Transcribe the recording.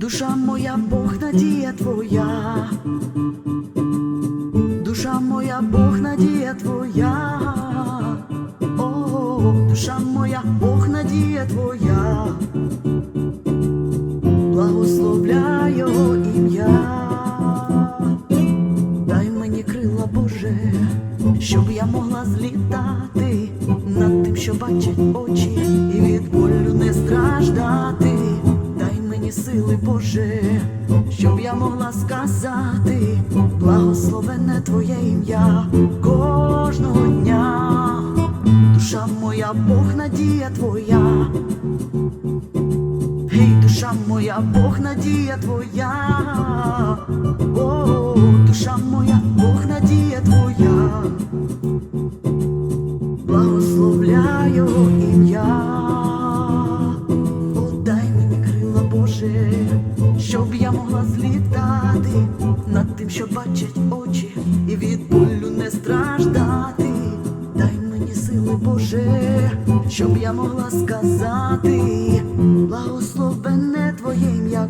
Душа моя, Бог надія твоя, душа моя, Бог надія твоя, о, душа моя, Бог надія твоя, благословляй його ім'я, дай мені крила Боже, щоб я могла злітати над тим, що бачать очі, і від болю не страждати. Сили, Боже, щоб я могла сказати, благословенне Твоє ім'я кожного дня, душа моя, Бог надія Твоя. Гей, душа моя, Бог надія твоя, о, душа моя, Бог надія твоя, благословляю ім'я, Боже, щоб я могла злітати над тим, що бачать очі, і від болю не страждати. Дай мені сили, Боже, щоб я могла сказати, благословене Твоє ім'я